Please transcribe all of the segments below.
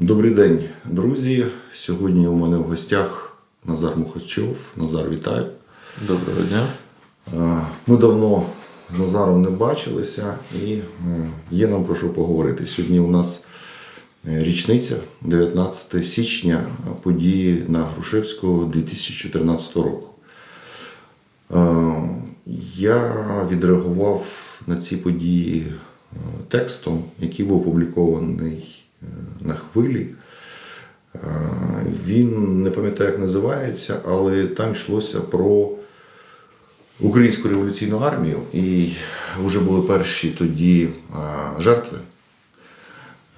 Добрий день, друзі. Сьогодні у мене в гостях Назар Мухачов. Назар, вітаю. Доброго дня. Е, Ми давно з Назаром не бачилися і е, є нам про що поговорити. Сьогодні у нас е, річниця 19 січня події на Грушевського 2014 року. Е, Я відреагував на ці події е, текстом, який був опублікований е, на хвилі. Е, Він не пам'ятаю, як називається, але там йшлося про українську революційну армію, і вже були перші тоді е, жертви.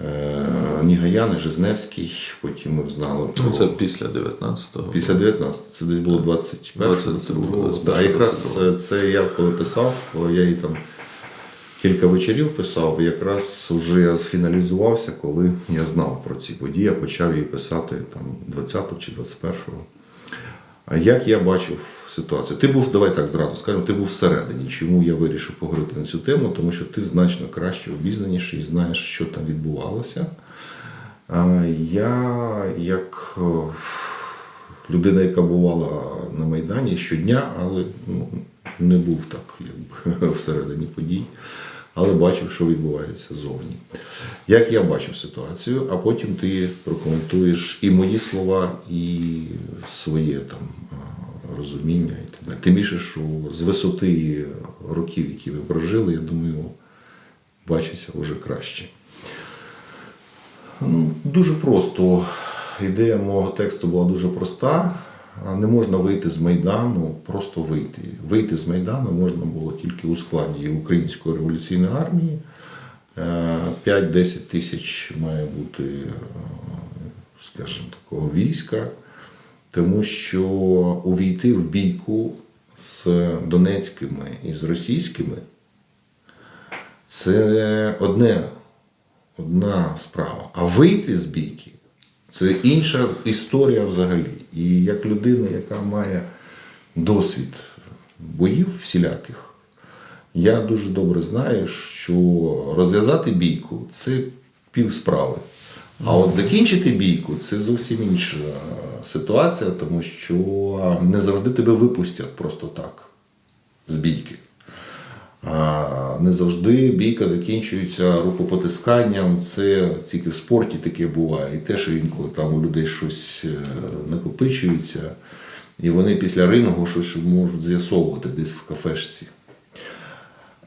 Е, Нігаяни, Жизневський, потім ми знали про Ну, це після 19-го. Після 19-го, це десь було 21 22, 21, Да, якраз 22. це я коли писав, я їй там кілька вечорів писав, якраз вже фіналізувався, коли я знав про ці події, я почав її писати там 20 чи 21-го. А як я бачив ситуацію? Ти був, давай так зразу скажемо, ти був всередині. Чому я вирішив поговорити на цю тему? Тому що ти значно краще обізнаніший і знаєш, що там відбувалося. Я як е, людина, яка бувала на Майдані щодня, але ну, не був так якби, всередині подій, але бачив, що відбувається зовні. Як я бачив ситуацію, а потім ти прокоментуєш і мої слова, і своє там розуміння і так далі. Тим більше, що з висоти років, які ви прожили, я думаю, бачиться вже краще. Ну, Дуже просто. Ідея мого тексту була дуже проста. Не можна вийти з Майдану, просто вийти. Вийти з Майдану можна було тільки у складі Української революційної армії. Е, 5-10 тисяч має бути, е, скажімо, такого війська, тому що увійти в бійку з донецькими і з російськими це одне одна справа. А вийти з бійки це інша історія взагалі. І як людина, яка має досвід боїв всіляких, я дуже добре знаю, що розв'язати бійку це пів справи. А от закінчити бійку це зовсім інша ситуація, тому що не завжди тебе випустять просто так з бійки. Не завжди бійка закінчується рукопотисканням. Це тільки в спорті таке буває. І те, що інколи там у людей щось е, накопичується, і вони після рингу щось можуть з'ясовувати десь в кафешці.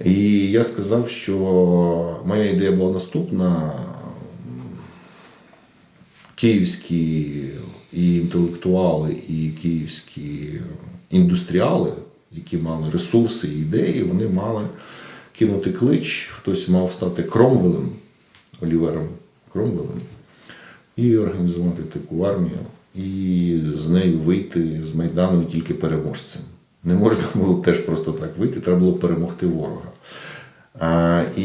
І я сказав, що моя ідея була наступна. Київські і інтелектуали, і київські індустріали, які мали ресурси і ідеї, вони мали кинути клич, хтось мав стати Кромвелем, Олівером Кромвелем, і організувати таку армію, і з нею вийти з Майдану тільки переможцем. Не можна було теж просто так вийти, треба було перемогти ворога. А, і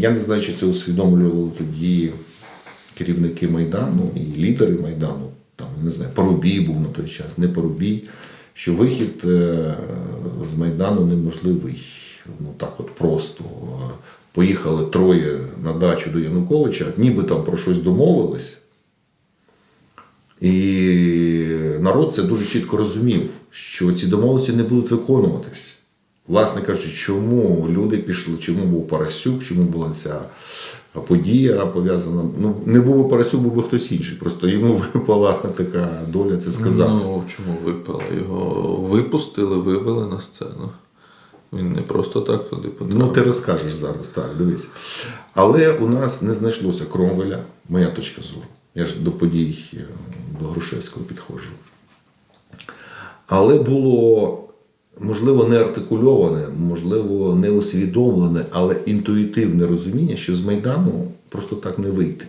я не знаю, чи це усвідомлювали тоді керівники Майдану і лідери Майдану, там, не знаю, Парубій був на той час, не Парубій, що вихід е, з Майдану неможливий. Ну так от просто. Поїхали троє на дачу до Януковича, ніби там про щось домовились. І народ це дуже чітко розумів, що ці домовленості не будуть виконуватись. Власне кажучи, чому люди пішли, чому був Парасюк, чому була ця подія пов'язана. Ну, не був би Парасюк, був би хтось інший. Просто йому випала така доля це сказати. Ну, чому випало? Його випустили, вивели на сцену. Він не просто так туди потрапив. Ну, ти розкажеш зараз, так, дивись. Але у нас не знайшлося Кромвеля, моя точка зору. Я ж до подій е, до Грушевського підходжу. Але було, можливо, не артикульоване, можливо, не усвідомлене, але інтуїтивне розуміння, що з Майдану просто так не вийти.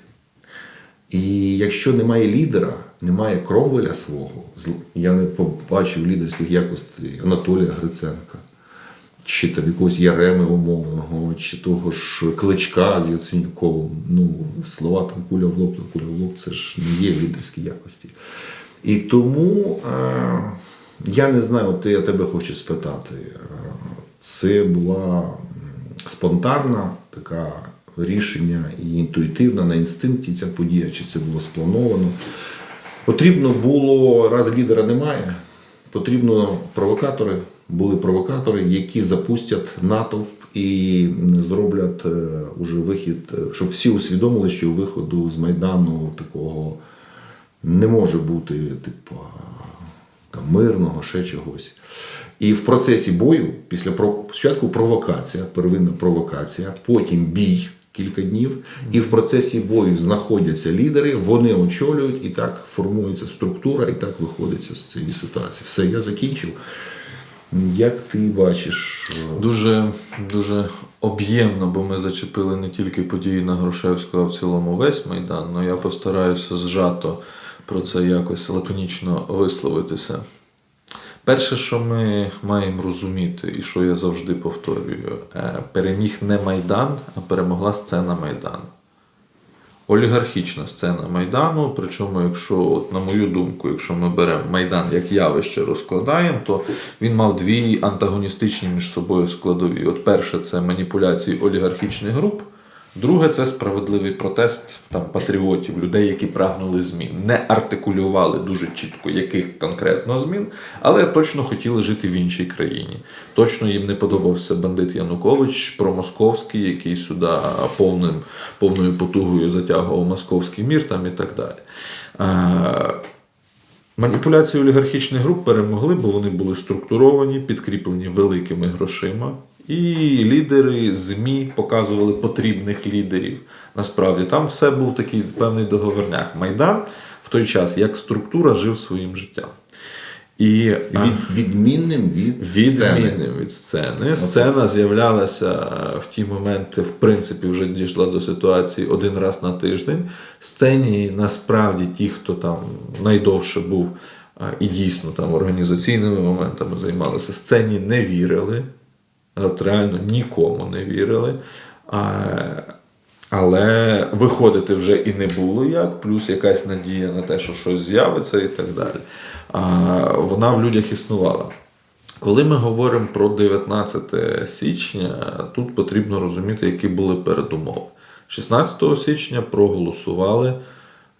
І якщо немає лідера, немає Кромвеля свого, я не побачив лідерських якостей Анатолія Гриценка, чи там якогось Яреми умовного, чи того ж Кличка з Яценюковим. Ну, слова там куля в лоб, куля в лоб, це ж не є лідерські якості. І тому е, я не знаю, от я тебе хочу спитати. Е, Це була спонтанна така рішення і інтуїтивно, на інстинкті ця подія, чи це було сплановано. Потрібно було, раз лідера немає, потрібно провокатори. Були провокатори, які запустять натовп і зроблять е, уже вихід, е, щоб всі усвідомили, що виходу з Майдану такого не може бути, типу, там, мирного, ще чогось. І в процесі бою, після спочатку провокація, первинна провокація, потім бій кілька днів, і в процесі бою знаходяться лідери, вони очолюють, і так формується структура, і так виходить з цієї ситуації. Все, я закінчив. Як ти бачиш, е, Дуже, дуже об'ємно, бо ми зачепили не тільки події на Грушевського, а в цілому весь Майдан. Ну я постараюся зжато про це якось лаконічно висловитися. Перше, що ми маємо розуміти, і що я завжди повторюю, е, переміг не Майдан, а перемогла сцена Майдану. Олігархічна сцена Майдану. Причому, якщо, от, на мою думку, якщо ми беремо Майдан як явище розкладаємо, то він мав дві антагоністичні між собою складові. От перше це маніпуляції олігархічних груп. Друге це справедливий протест там патріотів, людей, які прагнули змін, не артикулювали дуже чітко, яких конкретно змін, але точно хотіли жити в іншій країні. Точно їм не подобався бандит Янукович, промосковський, який сюди повним, повною потугою затягував московський мір там і так далі. Е, Маніпуляції олігархічних груп перемогли, бо вони були структуровані, підкріплені великими грошима. І лідери ЗМІ показували потрібних лідерів. Насправді там все був такий певний договорняк. Майдан в той час як структура жив своїм життям. І від, відмінним від сцени. відмінним від сцени. Сцена з'являлася в ті моменти, в принципі, вже дійшла до ситуації один раз на тиждень. Сцені насправді ті, хто там найдовше був і дійсно там організаційними моментами займалися, сцені не вірили. От реально нікому не вірили. Але виходити вже і не було як, плюс якась надія на те, що щось з'явиться і так далі. Вона в людях існувала. Коли ми говоримо про 19 січня, тут потрібно розуміти, які були передумови. 16 січня проголосували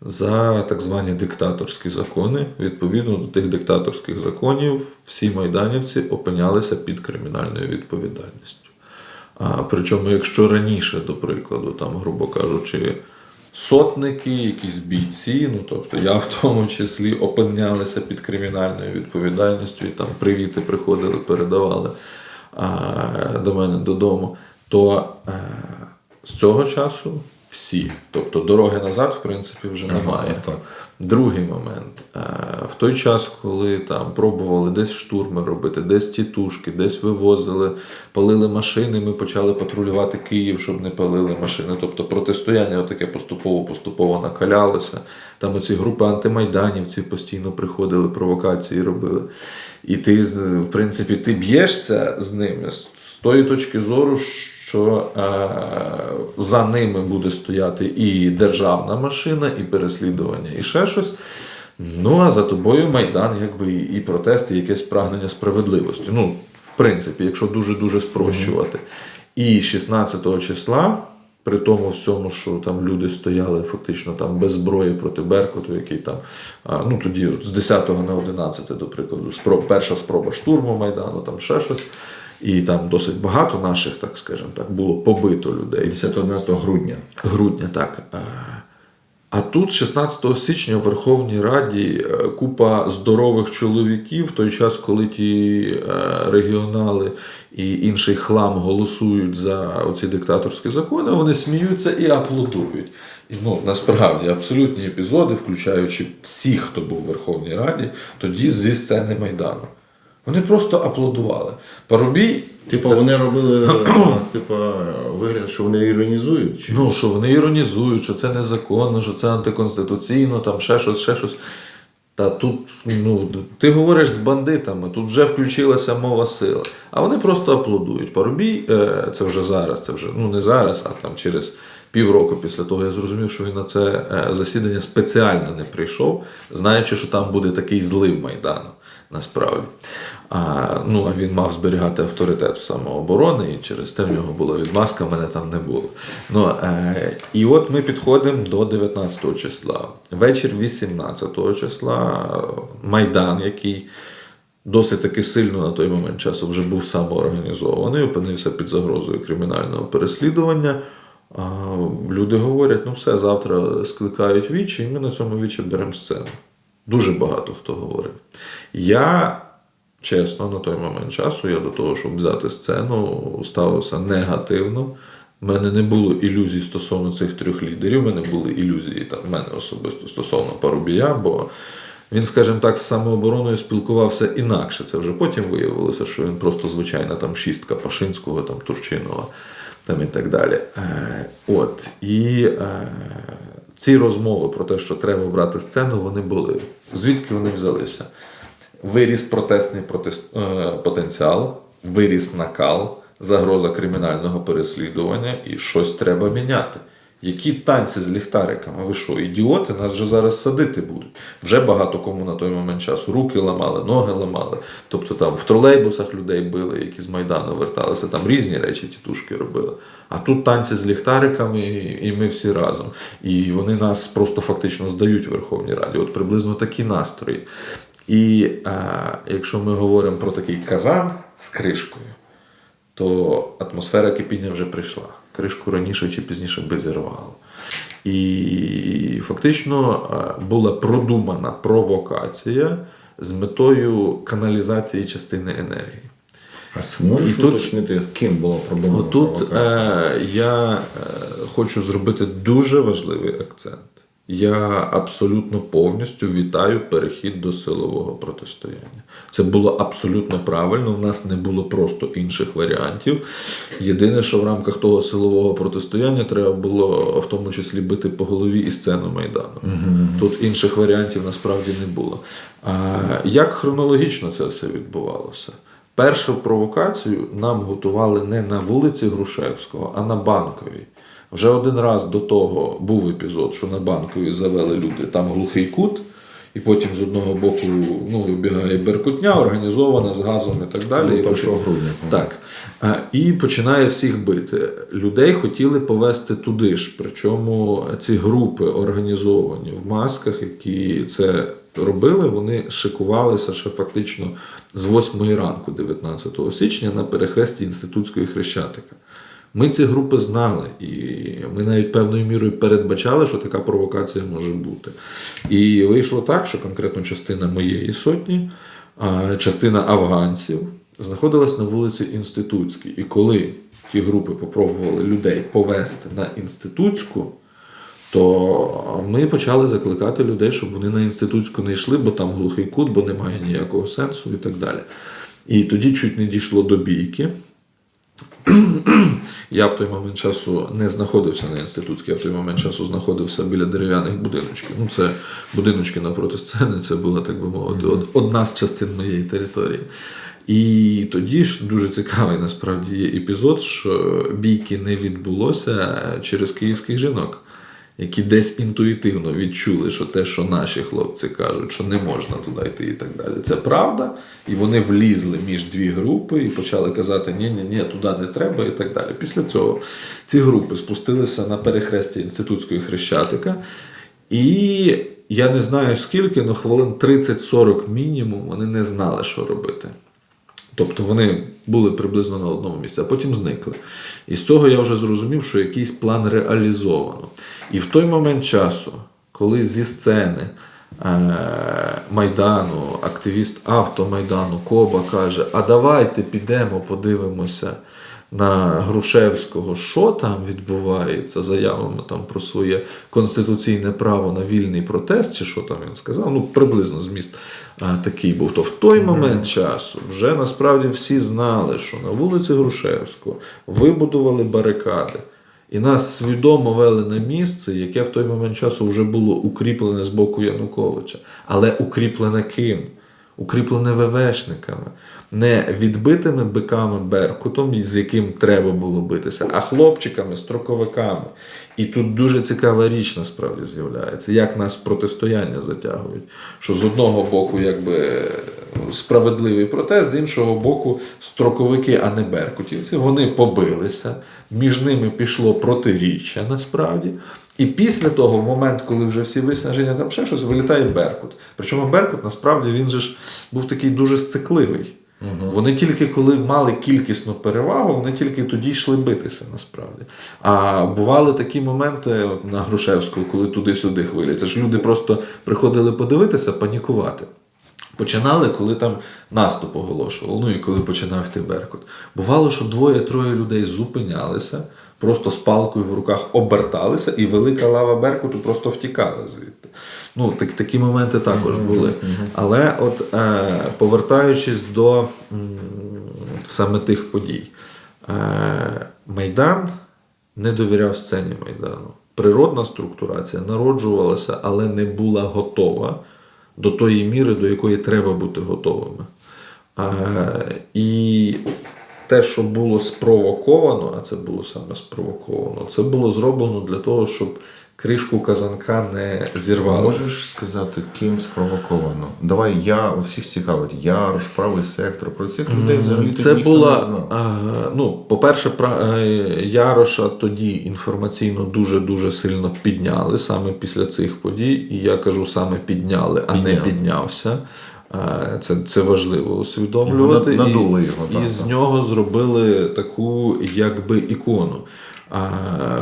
за так звані диктаторські закони. Відповідно до тих диктаторських законів, всі майданівці опинялися під кримінальною відповідальністю. А, причому, якщо раніше, до прикладу, там, грубо кажучи, сотники, якісь бійці, ну тобто я в тому числі опинялися під кримінальною відповідальністю і там привіти приходили, передавали а, до мене додому, то а, з цього часу всі. Тобто дороги назад, в принципі, вже немає. так. Другий момент. Е, В той час, коли там пробували десь штурми робити, десь тітушки, десь вивозили, палили машини, ми почали патрулювати Київ, щоб не палили машини. Тобто протистояння таке поступово-поступово накалялося. Там оці групи антимайданівців постійно приходили, провокації робили. І ти, в принципі, ти б'єшся з ними з тої точки зору, що е, за ними буде стояти і державна машина, і переслідування, і ще щось. Ну, а за тобою Майдан, якби і протести, і якесь прагнення справедливості. Ну, в принципі, якщо дуже-дуже спрощувати. І 16 числа, при тому всьому, що там люди стояли фактично там без зброї проти Беркуту, який там, ну тоді з 10 на 11, до прикладу, спроб, перша спроба штурму Майдану, там ще щось. І там досить багато наших, так скажемо так, було побито людей. 10-11 грудня. Грудня, так. Е, А тут, 16 січня, в Верховній Раді е, купа здорових чоловіків, в той час, коли ті е, регіонали і інший хлам голосують за оці диктаторські закони, вони сміються і аплодують. І ну, насправді абсолютні епізоди, включаючи всіх, хто був в ВерховнійРаді, тоді зі сцени Майдану. Вони просто аплодували. Парубій Типа вони робили типа, вигляд, що вони іронізують. Чи? Ну, що вони іронізують, що це незаконно, що це антиконституційно, там ще щось, ще щось. Та тут, ну, ти говориш з бандитами, тут вже включилася мова сила. А вони просто аплодують. Парубій, е, це вже зараз, це вже ну не зараз, а там через півроку після того я зрозумів, що він на це е, засідання спеціально не прийшов, знаючи, що там буде такий злив Майдану. Насправді. А, ну, а він мав зберігати авторитет в самооборони, і через те в нього була відмазка, мене там не було. Ну, е, і от ми підходимо до 19 числа. Вечір 18 числа Майдан, який досить таки сильно на той момент часу вже був самоорганізований, опинився під загрозою кримінального переслідування. Люди говорять, ну все, завтра скликають вічі, і ми на цьому вічі беремо сцену. Дуже багато хто говорив. Я, чесно, на той момент часу, я до того, щоб взяти сцену, ставився негативно. У мене не було ілюзій стосовно цих трьох лідерів, у мене були ілюзії там, в мене особисто стосовно Парубія, бо він, скажімо так, з самообороною спілкувався інакше. Це вже потім виявилося, що він просто звичайна там шістка Пашинського, там Турчинова там і так далі. Е, от. І е, ці розмови про те, що треба брати сцену, вони були. Звідки вони взялися? Виріс протестний протест, е, потенціал, виріс накал, загроза кримінального переслідування і щось треба міняти. Які танці з ліхтариками? Ви що, ідіоти? Нас вже зараз садити будуть. Вже багато кому на той момент часу руки ламали, ноги ламали. Тобто там в тролейбусах людей били, які з Майдану верталися, там різні речі тітушки робили. А тут танці з ліхтариками, і ми всі разом. І вони нас просто фактично здають в Верховній Раді. От приблизно такі настрої. І а, якщо ми говоримо про такий казан з кришкою, то атмосфера кипіння вже прийшла. Кришку раніше чи пізніше би зірвало. І фактично е, була продумана провокація з метою каналізації частини енергії. А зможеш тут- уточнити, ким була продумана Отут е, я е, хочу зробити дуже важливий акцент. Я абсолютно повністю вітаю перехід до силового протистояння. Це було абсолютно правильно. У нас не було просто інших варіантів. Єдине, що в рамках того силового протистояння треба було в тому числі бити по голові і сцену Майдану. Тут інших варіантів насправді не було. А як хронологічно це все відбувалося? Першу провокацію нам готували не на вулиці Грушевського, а на банковій. Вже один раз до того був епізод, що на банковій завели люди там глухий кут, і потім з одного боку ну, вибігає беркутня, організована з газом і так далі. було І 1 потім- грудня, Так. І починає всіх бити. Людей хотіли повести туди ж. Причому ці групи організовані в масках, які це робили, вони шикувалися ще фактично з 8 ранку, 19 січня, на перехресті інститутської хрещатика. Ми ці групи знали, і ми навіть певною мірою передбачали, що така провокація може бути. І вийшло так, що конкретно частина моєї сотні, частина афганців знаходилась на вулиці Інститутській. І коли ті групи попробували людей повести на інститутську, то ми почали закликати людей, щоб вони на інститутську не йшли, бо там глухий кут, бо немає ніякого сенсу і так далі. І тоді чуть не дійшло до бійки. Я в той момент часу не знаходився на інститутській, я в той момент часу знаходився біля дерев'яних будиночків. Ну, це будиночки напроти сцени, це була, так би мовити, од- одна з частин моєї території. І тоді ж дуже цікавий насправді епізод, що бійки не відбулося через київських жінок які десь інтуїтивно відчули, що те, що наші хлопці кажуть, що не можна туди йти і так далі. Це правда. І вони влізли між дві групи і почали казати, ні, ні, ні, туди не треба і так далі. Після цього ці групи спустилися на перехрестя інститутської хрещатика. І я не знаю скільки, але хвилин 30-40 мінімум вони не знали, що робити. Тобто вони були приблизно на одному місці, а потім зникли. І з цього я вже зрозумів, що якийсь план реалізовано. І в той момент часу, коли зі сцени е- Майдану, активіст автомайдану Коба каже: А давайте підемо, подивимося на Грушевського, що там відбувається, заявами там про своє конституційне право на вільний протест, чи що там він сказав. Ну, приблизно зміст а, такий був. То в той момент часу вже насправді всі знали, що на вулиці Грушевського вибудували барикади. І нас свідомо вели на місце, яке в той момент часу вже було укріплене з боку Януковича. Але укріплене ким? Укріплене ВВшниками, не відбитими биками Беркутом, з яким треба було битися, а хлопчиками, строковиками. І тут дуже цікава річ насправді з'являється, як нас протистояння затягують. Що з одного боку, якби справедливий протест, з іншого боку, строковики, а не беркутівці, вони побилися, між ними пішло протиріччя насправді. І після того, в момент, коли вже всі виснаження, там ще щось, вилітає Беркут. Причому Беркут насправді він же ж був такий дуже сцикливий. Вони тільки коли мали кількісну перевагу, вони тільки тоді йшли битися насправді. А бували такі моменти от на Грушевську, коли туди-сюди хвиляться. Ж люди просто приходили подивитися, панікувати. Починали, коли там наступ оголошував, ну і коли починав йти Беркут. Бувало, що двоє-троє людей зупинялися, просто з палкою в руках оберталися, і велика лава Беркуту просто втікала звідти. Ну, так, такі моменти також були. Але от е, повертаючись до м, саме тих подій, е, Майдан не довіряв сцені Майдану. Природна структурація народжувалася, але не була готова до тої міри, до якої треба бути готовими. І те, що було спровоковано, а це було саме спровоковано, це було зроблено для того, щоб кришку казанка не зірвали. Можеш сказати, ким спровоковано? Давай я всіх цікавить. Ярош, правий сектор. Про цих людей взагалі Це ніхто була, не знав. е, ну, по-перше, е, Яроша тоді інформаційно дуже-дуже сильно підняли саме після цих подій. І я кажу саме підняли, а не піднявся. Е, Це, це важливо усвідомлювати. Його над- надули і, його, і так, з так. нього зробили таку якби ікону.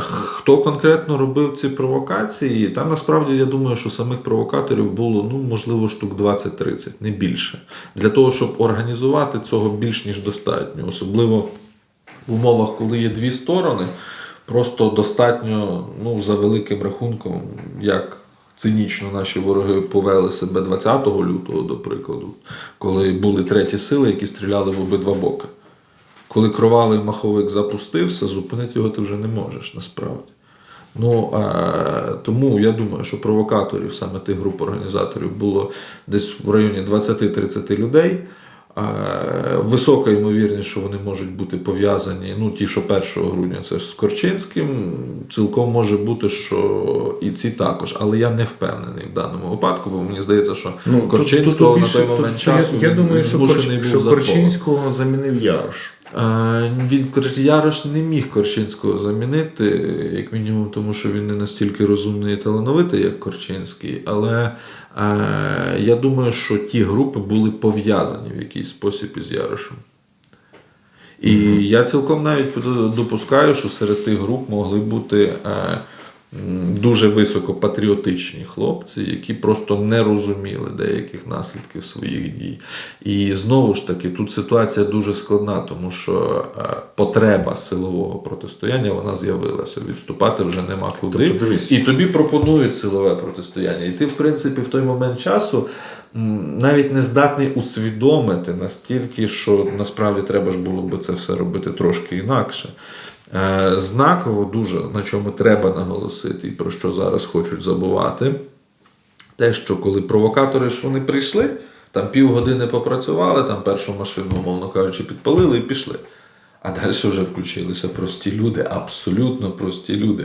Хто конкретно робив ці провокації? Там насправді я думаю, що самих провокаторів було ну, можливо штук 20-30, не більше. Для того, щоб організувати цього більш ніж достатньо. Особливо в умовах, коли є дві сторони, просто достатньо, ну, за великим рахунком, як цинічно наші вороги повели себе 20 лютого, до прикладу, коли були треті сили, які стріляли в обидва боки. Коли кровавий маховик запустився, зупинити його ти вже не можеш насправді. Ну, тому я думаю, що провокаторів, саме тих груп організаторів, було десь в районі 20-30 людей. Висока ймовірність, що вони можуть бути пов'язані, ну ті, що 1 грудня, це ж з Корчинським. Цілком може бути, що і ці також, але я не впевнений в даному випадку, бо мені здається, що Корчинського на той момент часу я, я думаю, що, Корч, був що. Корчинського замінив Ярош. Е, Він Ярош не міг Корчинського замінити, як мінімум, тому що він не настільки розумний і талановитий, як Корчинський. Але е, я думаю, що ті групи були пов'язані в якийсь спосіб із Ярошем. І я цілком навіть допускаю, що серед тих груп могли бути е, дуже високопатріотичні хлопці, які просто не розуміли деяких наслідків своїх дій. І знову ж таки, тут ситуація дуже складна, тому що е, потреба силового протистояння вона з'явилася. Відступати вже нема куди. Тобто. І тобі пропонують силове протистояння. І ти, в принципі, в той момент часу навіть не здатний усвідомити настільки, що насправді треба ж було би це все робити трошки інакше. Е, Знаково дуже, на чому треба наголосити, і про що зараз хочуть забувати, те, що коли провокатори ж вони прийшли, там півгодини попрацювали, там першу машину, умовно кажучи, підпалили і пішли. А далі вже включилися прості люди, абсолютно прості люди.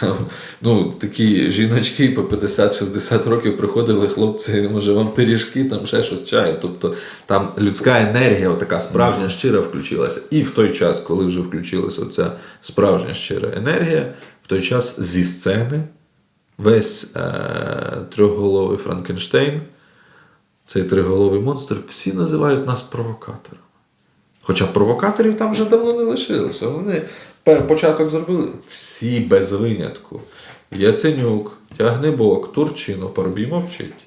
Там, ну, такі жіночки по 50-60 років приходили, хлопці, може вам пиріжки, там ще щось чаю. Тобто там людська енергія, така справжня щира включилася. І в той час, коли вже включилася ця справжня щира енергія, в той час зі сцени весь е- трьохголовий Франкенштейн, цей триголовий монстр, всі називають нас провокаторами. Хоча провокаторів там вже давно не лишилося. Вони початок зробили всі без винятку. Яценюк, Тягнебок, Турчино, Парубій мовчить.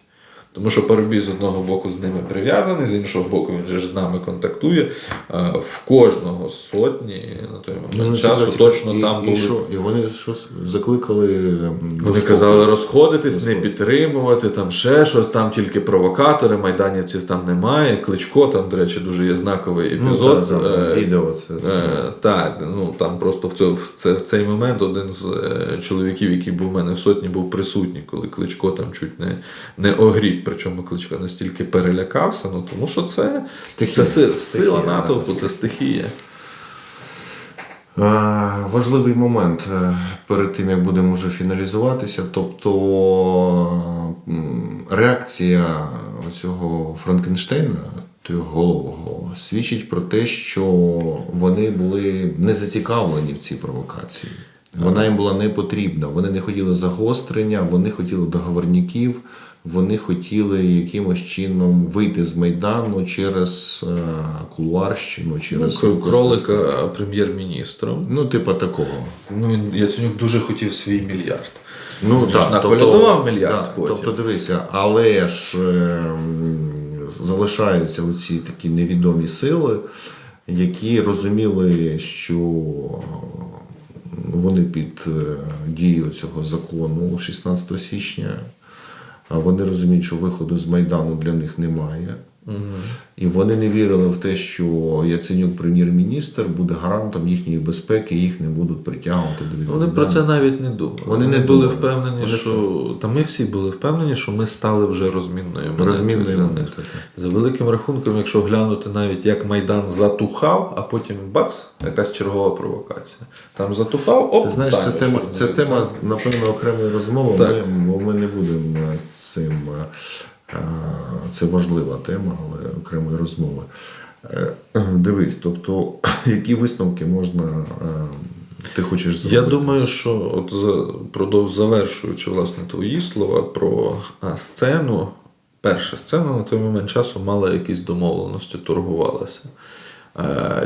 Тому що Парубій з одного боку з ними прив'язаний, з іншого боку, він же ж з нами контактує. Е, В кожного сотні на той момент Ну, часу цікаво, точно і, там і, були. що? і вони щось закликали. Вони спокою. казали розходитись, не підтримувати, там ще щось, там тільки провокатори, майданівців там немає. Кличко, там, до речі, дуже є знаковий Ну, епізод. так, так, Е, відео це. Е, так, ну там просто в, цьо, в, це, в цей момент один з е, чоловіків, який був у мене в сотні, був присутній, коли Кличко там чуть не, не огріб причому Кличко настільки перелякався, ну тому що це, Стихія. це си- Стихія, сила натовпу, це стихія. Е, Важливий момент е, перед тим, як будемо вже фіналізуватися. Тобто реакція цього Франкенштейна трьохголового свідчить про те, що вони були не зацікавлені в цій провокації. Вона їм була не потрібна. Вони не хотіли загострення, вони хотіли договорників, вони хотіли якимось чином вийти з Майдану через е, кулуарщину, Ну, через кролика прем'єр-міністром. Ну, типа такого. Ну, він Яценюк дуже хотів свій мільярд. Ну, Він так, наколядував мільярд так, потім. Тобто, дивися, але ж е, м, залишаються оці такі невідомі сили, які розуміли, що вони під е, дією цього закону 16 січня, вони розуміють, що виходу з Майдану для них немає. І вони не вірили в те, що Яценюк, прем'єр-міністр, буде гарантом їхньої безпеки, їх не будуть притягувати до Ну, Вони про це навіть не думали. Вони не були думали. впевнені, Вони що та ми всі були впевнені, що ми стали вже розмінною монетою Розмінною монетою. За великим рахунком, якщо глянути навіть як Майдан затухав, а потім бац, якась чергова провокація. Там затухав, оп, Ти знаєш, це тема, це тема, напевно, окремої розмови. Ми, бо ми не будемо е, цим. Е, Це важлива тема, але окремої розмови. Е, Дивись, тобто, які висновки можна. е, Ти хочеш зробити? Я думаю, що от продовж завершуючи власне твої слова про сцену, перша сцена на той момент часу мала якісь домовленості, торгувалася.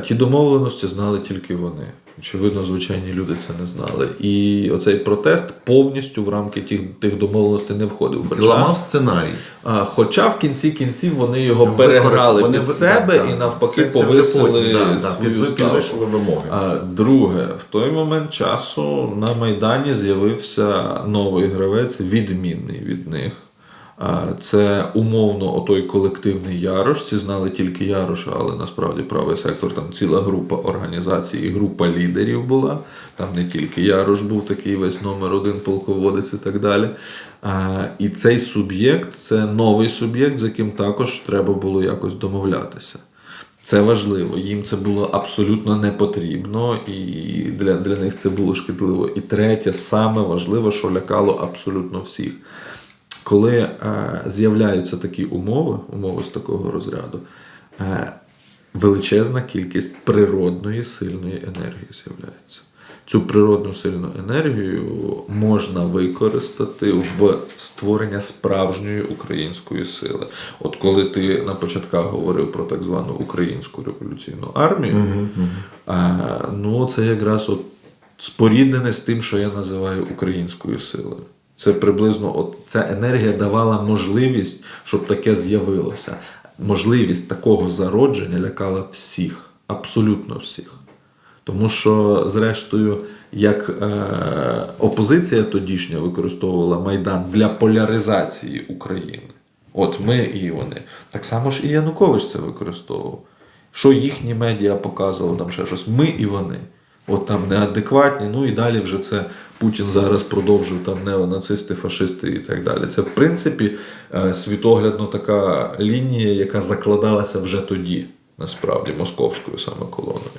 Ті домовленості знали тільки вони. Очевидно, звичайні люди це не знали. І оцей протест повністю в рамки тих, тих домовленостей не входив. Хоча, Ламав сценарій. а, хоча в кінці кінців вони його Використ- переграли вони під себе так, і навпаки Це- це повисили потім, да, да, свою ставку. вимоги. А, Друге, в той момент часу на Майдані з'явився новий гравець, відмінний від них. Це умовно отой колективний Ярош. Всі знали тільки Яроша, але насправді правий сектор там ціла група організацій група лідерів була. Там не тільки Ярош був такий весь номер один полководець і так далі. І цей суб'єкт це новий суб'єкт, з яким також треба було якось домовлятися. Це важливо. Їм це було абсолютно не потрібно, і для, для них це було шкідливо. І третє, саме важливе, що лякало абсолютно всіх. Коли е, з'являються такі умови, умови з такого розряду, е, величезна кількість природної сильної енергії з'являється. Цю природну сильну енергію можна використати в створення справжньої української сили. От коли ти на початках говорив про так звану українську революційну армію, а, ну це якраз от споріднене з тим, що я називаю українською силою. Це приблизно от ця енергія давала можливість, щоб таке з'явилося. Можливість такого зародження лякала всіх, абсолютно всіх. Тому що, зрештою, як е, опозиція тодішня використовувала Майдан для поляризації України. От ми і вони. Так само ж і Янукович це використовував. Що їхні медіа показували, там ще щось. Ми і вони. От там неадекватні, ну і далі вже це Путін зараз продовжив там неонацисти, фашисти і так далі. Це, в принципі, е, світоглядно така лінія, яка закладалася вже тоді, насправді, московською саме колоною.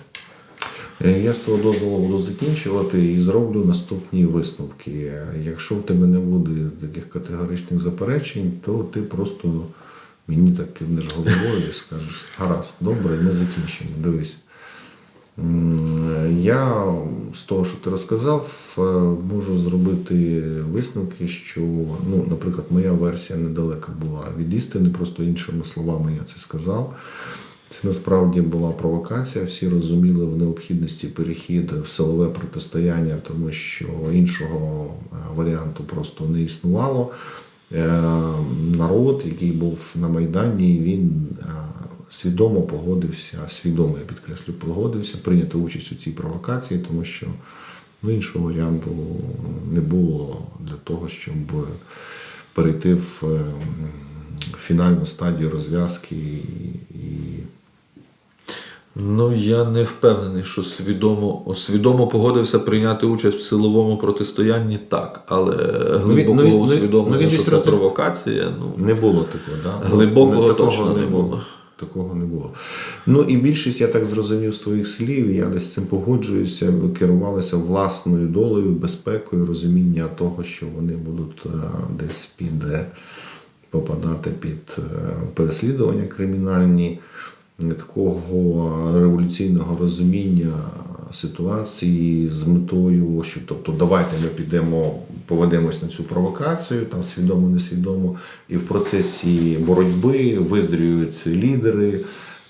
Е, Я з твого дозволу буду закінчувати і зроблю наступні висновки. Якщо в тебе не буде таких категоричних заперечень, то ти просто мені так кивнеш головою і скажеш, гаразд, добре, ми закінчимо. Дивись. Я з того, що ти розказав, е, можу зробити висновки, що, ну, наприклад, моя версія недалека була від істини, просто іншими словами я це сказав. Це насправді була провокація. Всі розуміли в необхідності перехід в силове протистояння, тому що іншого е, варіанту просто не існувало. Е, Народ, який був на Майдані, він свідомо погодився, свідомо я підкреслю, погодився прийняти участь у цій провокації, тому що ну, іншого варіанту не було для того, щоб перейти в е, фінальну стадію розв'язки і, Ну, я не впевнений, що свідомо, свідомо погодився прийняти участь в силовому протистоянні так, але глибоко ну, він- ну, усвідомлення, ну, він що це провокація. Ну, Не було такого, да? Глибокого Ну, такого точно не було. Такого не було. Ну і більшість, я так зрозумів з твоїх слів, я десь з цим погоджуюся, керувалися власною долею, безпекою, розуміння того, що вони будуть е, десь під е, попадати під е, переслідування кримінальні, такого революційного розуміння ситуації з метою, що тобто давайте ми підемо, поведемось на цю провокацію, там свідомо, несвідомо, і в процесі боротьби визріють лідери,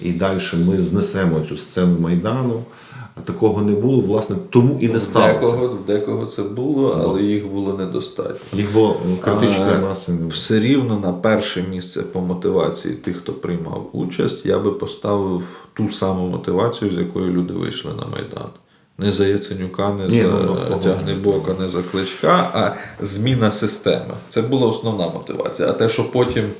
і далі ми знесемо цю сцену майдану. А такого не було, власне, тому і не в, сталося. декого, в декого це було, але їх було недостатньо. Їх було ну, критичної маси. Все рівно на перше місце по мотивації тих, хто приймав участь, я би поставив ту саму мотивацію, з якою люди вийшли на Майдан. Не за Яценюка, не Ні, за ну, ну, Тягнебока, не за Кличка, а зміна системи. Це була основна мотивація. А те, що потім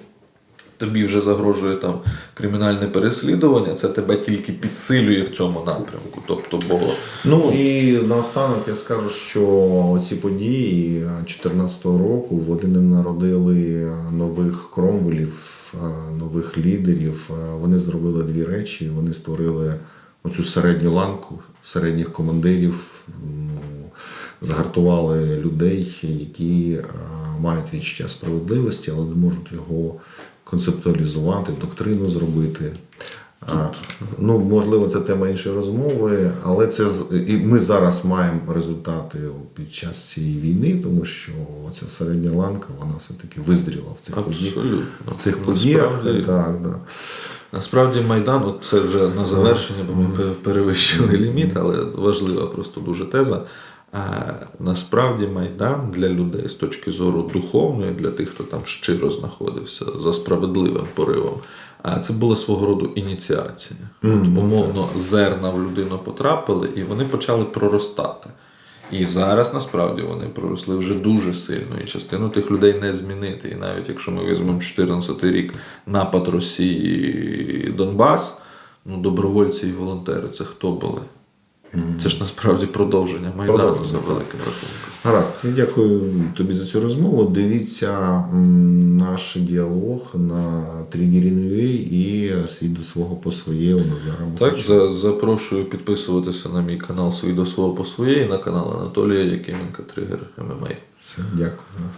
тобі вже загрожує там кримінальне переслідування, це тебе тільки підсилює в цьому напрямку. Тобто, бо Ну і наостанок я скажу, що ці події 2014 року вони не народили нових кромвелів, е, нових лідерів. Е, Вони зробили дві речі. Вони створили оцю середню ланку середніх командирів, ну, загартували людей, які е, мають відчуття справедливості, але не можуть його концептуалізувати, доктрину зробити. А, Ну, можливо, це тема іншої розмови, але це і ми зараз маємо результати під час цієї війни, тому що ця середня ланка вона все-таки визріла в цих подіях. В цих подіях. Насправді- Так, да. Насправді Майдан, от це вже на завершення, бо ми перевищили ліміт, але важлива просто дуже теза. А, насправді Майдан для людей з точки зору духовної, для тих, хто там щиро знаходився за справедливим поривом, а це була свого роду ініціація. От, умовно, зерна в людину потрапили, і вони почали проростати. І зараз насправді вони проросли вже дуже сильно, і частину тих людей не змінити. І навіть якщо ми візьмемо 14 рік напад Росії Донбас, ну добровольці і волонтери це хто були? Це ж насправді продовження Майдану за великим рахунком. Гаразд, я дякую тобі за цю розмову. Дивіться наш діалог на тренері і світ до свого по своє у Так, за, запрошую підписуватися на мій канал свій до свого по своєї, на канал Анатолія Якименка Тригер ММА. Все, дякую.